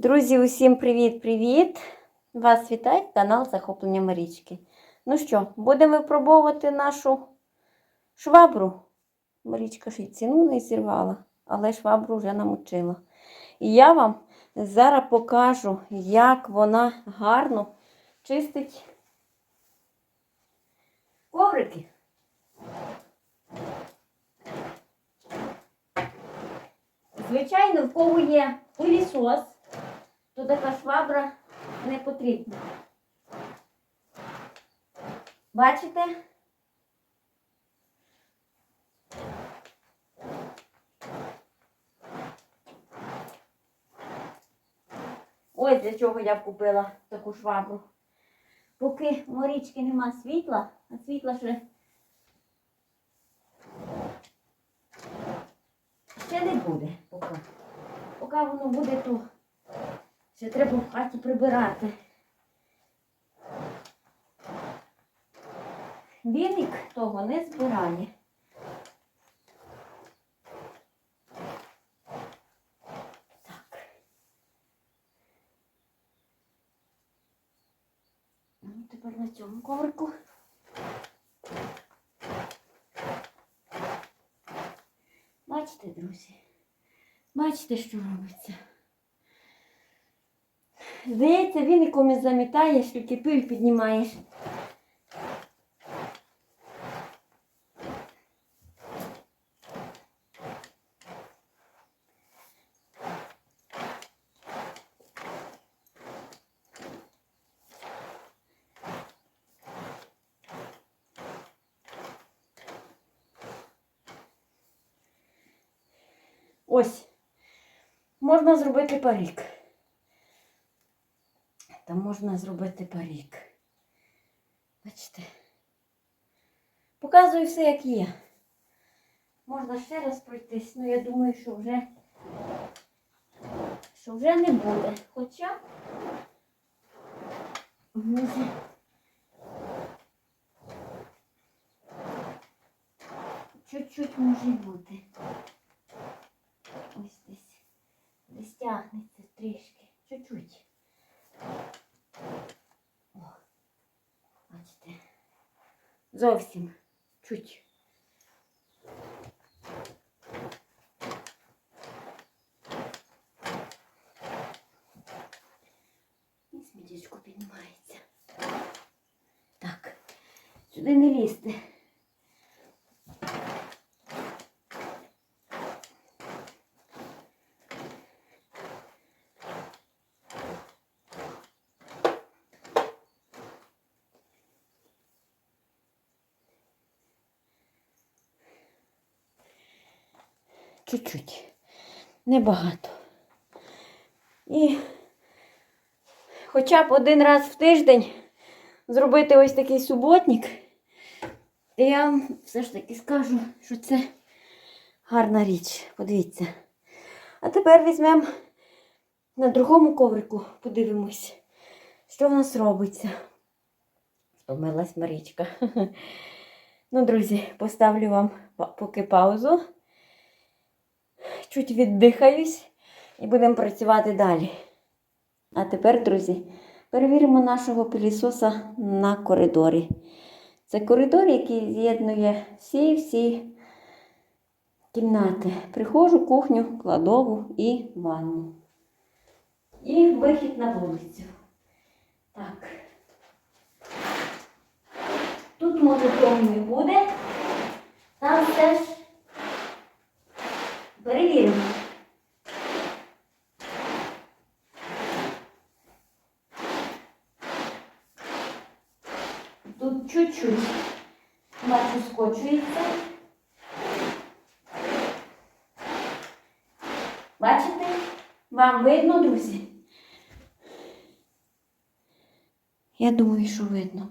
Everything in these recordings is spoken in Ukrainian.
Друзі, усім привіт-привіт! Вас вітає канал Захоплення Марічки. Ну що, будемо випробовувати нашу швабру. Марічка ж і ціну не зірвала, але швабру вже намочила. І я вам зараз покажу, як вона гарно чистить коврики. Звичайно, в кого є пилісос, то така швабра не потрібна. Бачите? Ось для чого я купила таку швабру. Поки морічки нема світла, а світла ще ще не буде поки. Поки воно буде, то ще треба в хаті прибирати. Віник того не збирає. Так. Ну, тепер на цьому коврику. Бачите, друзі? Бачите, що робиться? Здається, віником і замітаєш, тільки пиль піднімаєш. Ось. Можна зробити парік. Там можна зробити парік. Бачите? Показую все, як є. Можна ще раз пройтись, але я думаю, що вже, що вже не буде. Хоча може, чуть-чуть може бути. Ось десь. Десь тягнеться трішки. Чуть-чуть. О, бачите. Зовсім чуть. І смітечко піднімається. Так, сюди не лізти. Чуть-чуть. Небагато. І хоча б один раз в тиждень зробити ось такий суботник. Я вам все ж таки скажу, що це гарна річ. Подивіться. А тепер візьмемо на другому коврику, подивимось, що в нас робиться. Втомилась Марічка. Ну, друзі, поставлю вам поки паузу. Чуть віддихаюсь і будемо працювати далі. А тепер, друзі, перевіримо нашого пилісоса на коридорі. Це коридор, який з'єднує всі-всі кімнати. Прихожу, кухню, кладову і ванну. І вихід на вулицю. Так. Тут може того не буде. Там все ж перевіримо. Тут чуть-чуть бачу скочується. Бачите? Вам видно, друзі? Я думаю, що видно.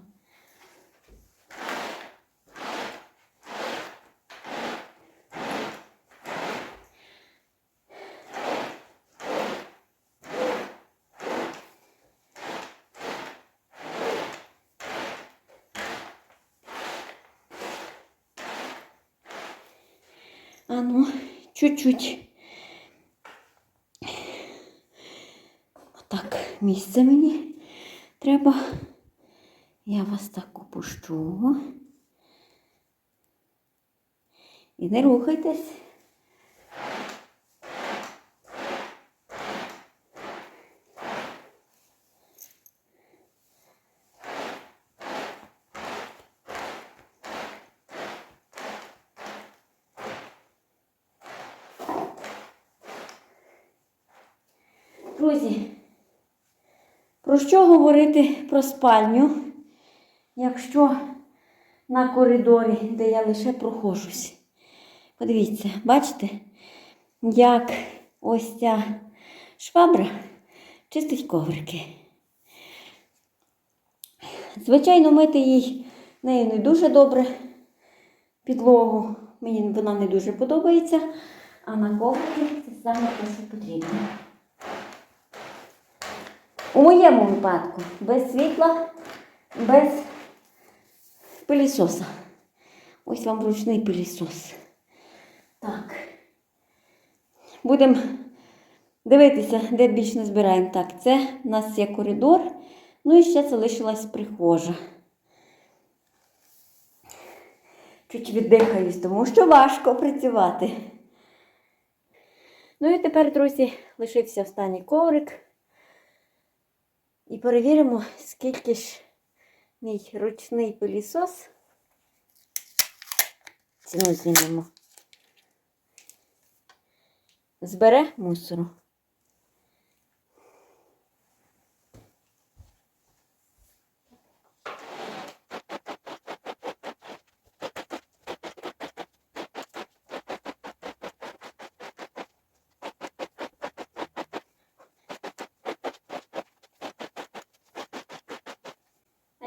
А ну, чуть-чуть. місце мені треба. Я вас так опущу. І не рухайтесь. Друзі, про що говорити про спальню, якщо на коридорі, де я лише прохожусь? Подивіться, бачите, як ось ця швабра чистить коврики. Звичайно, мити їй нею не дуже добре підлогу. Мені вона не дуже подобається, а на коврики це саме те, що потрібно. У моєму випадку без світла, без пилісоса. Ось вам ручний пилісос. Так. Будемо дивитися, де більш не збираємо. Так, це у нас є коридор. Ну і ще залишилась прихожа. Чуть віддихаюсь, тому що важко працювати. Ну і тепер, друзі, лишився останній коврик. І перевіримо, скільки ж мій ручний пилісос. Ціну знімемо. Збере мусору.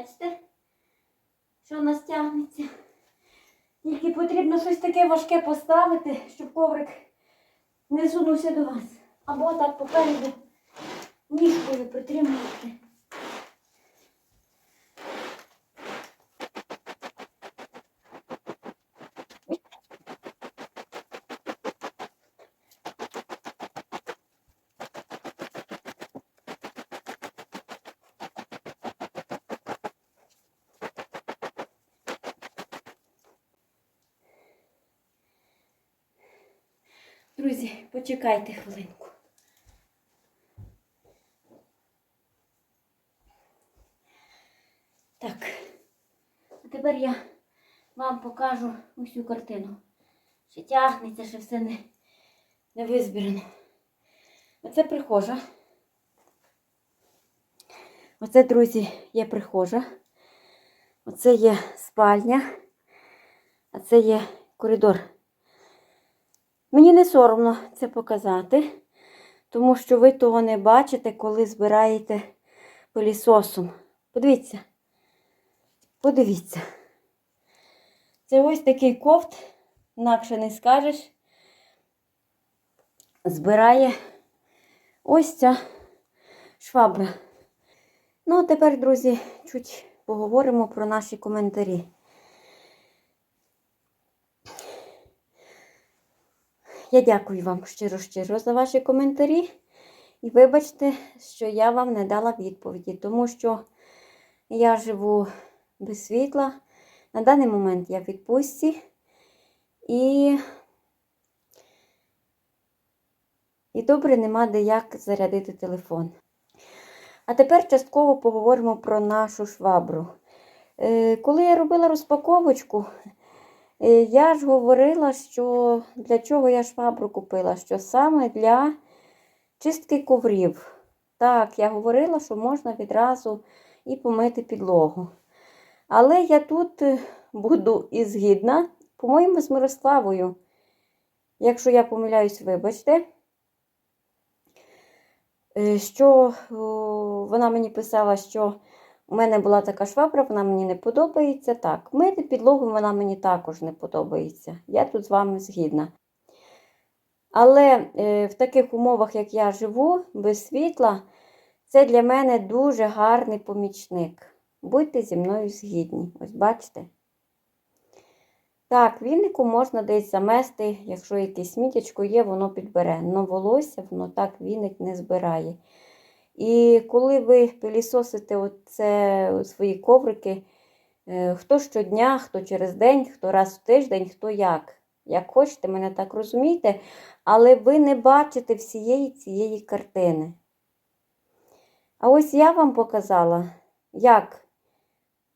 Бачите, що у нас тягнеться. Тільки потрібно щось таке важке поставити, щоб коврик не сунувся до вас. Або так попереду ніжкою притримувати. Друзі, почекайте хвилинку. Так, а тепер я вам покажу усю картину. Ще тягнеться, ще все не, не визбірено. Оце прихожа. Оце, друзі, є прихожа. Оце є спальня, а це є коридор. Мені не соромно це показати, тому що ви того не бачите, коли збираєте пилісосом. Подивіться. Подивіться. Це ось такий кофт, інакше не скажеш. Збирає ось ця швабра. Ну, а тепер, друзі, чуть поговоримо про наші коментарі. Я дякую вам щиро-щиро за ваші коментарі. І вибачте, що я вам не дала відповіді, тому що я живу без світла. На даний момент я в відпустці і, і добре нема де як зарядити телефон. А тепер частково поговоримо про нашу швабру. Е, Коли я робила розпаковочку, Я ж говорила, що для чого я швабру купила, що саме для чистки коврів. Так, я говорила, що можна відразу і помити підлогу. Але я тут е, буду і згідна, по-моєму, з Мирославою. Якщо я помиляюсь, вибачте, Е, що вона мені писала, що у мене була така швабра, вона мені не подобається. Так, мити підлогу вона мені також не подобається. Я тут з вами згідна. Але е, в таких умовах, як я живу, без світла, це для мене дуже гарний помічник. Будьте зі мною згідні. Ось бачите. Так, вінику можна десь замести, якщо якесь сміттячко є, воно підбере. Но волосся воно так віник не збирає. І коли ви пилісосите оце, свої коврики, е, хто щодня, хто через день, хто раз в тиждень, хто як. Як хочете, мене так розумієте, але ви не бачите всієї цієї картини. А ось я вам показала, як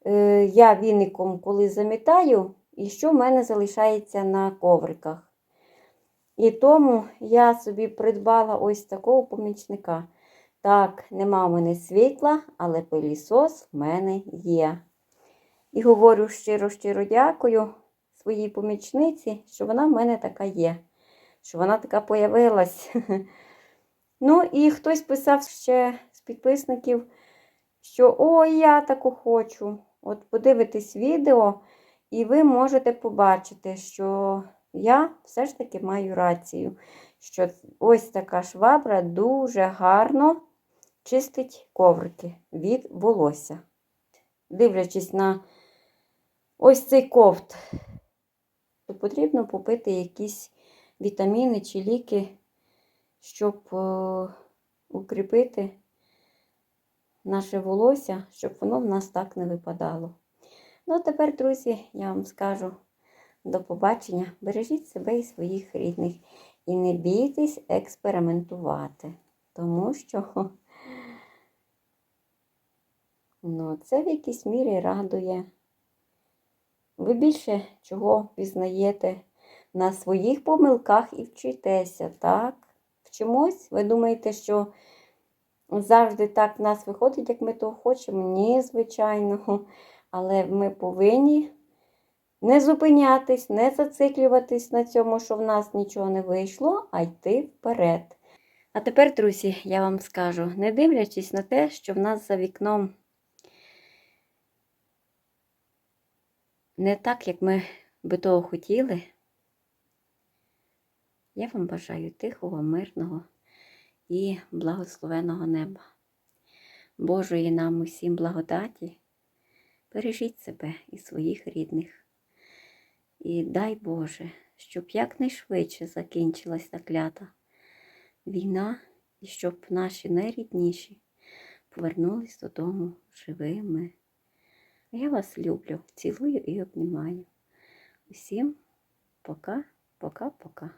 е, я віником, коли замітаю, і що в мене залишається на ковриках. І тому я собі придбала ось такого помічника. Так, нема в мене світла, але пилісос в мене є. І говорю щиро-щиро дякую своїй помічниці, що вона в мене така є, що вона така появилась. Ну, і хтось писав ще з підписників, що ой, я таку хочу. От подивитесь відео, і ви можете побачити, що я все ж таки маю рацію, що ось така швабра дуже гарно чистить коврики від волосся. Дивлячись на ось цей ковт, то потрібно попити якісь вітаміни чи ліки, щоб е, укріпити наше волосся, щоб воно в нас так не випадало. Ну, а тепер, друзі, я вам скажу до побачення. Бережіть себе і своїх рідних. І не бійтесь експериментувати, тому що ну, це в якійсь мірі радує. Ви більше чого пізнаєте на своїх помилках і вчитеся, так? Вчимось? Ви думаєте, що завжди так в нас виходить, як ми того хочемо? Ні, звичайно. Але ми повинні не зупинятись, не зациклюватись на цьому, що в нас нічого не вийшло, а йти вперед. А тепер, друзі, я вам скажу, не дивлячись на те, що в нас за вікном не так, як ми би того хотіли, я вам бажаю тихого, мирного і благословеного неба. Божої нам усім благодаті. Бережіть себе і своїх рідних. І дай Боже, щоб якнайшвидше закінчилась та клята війна, і щоб наші найрідніші повернулись додому живими. Я вас люблю, цілую і обнімаю. Усім пока, пока, пока.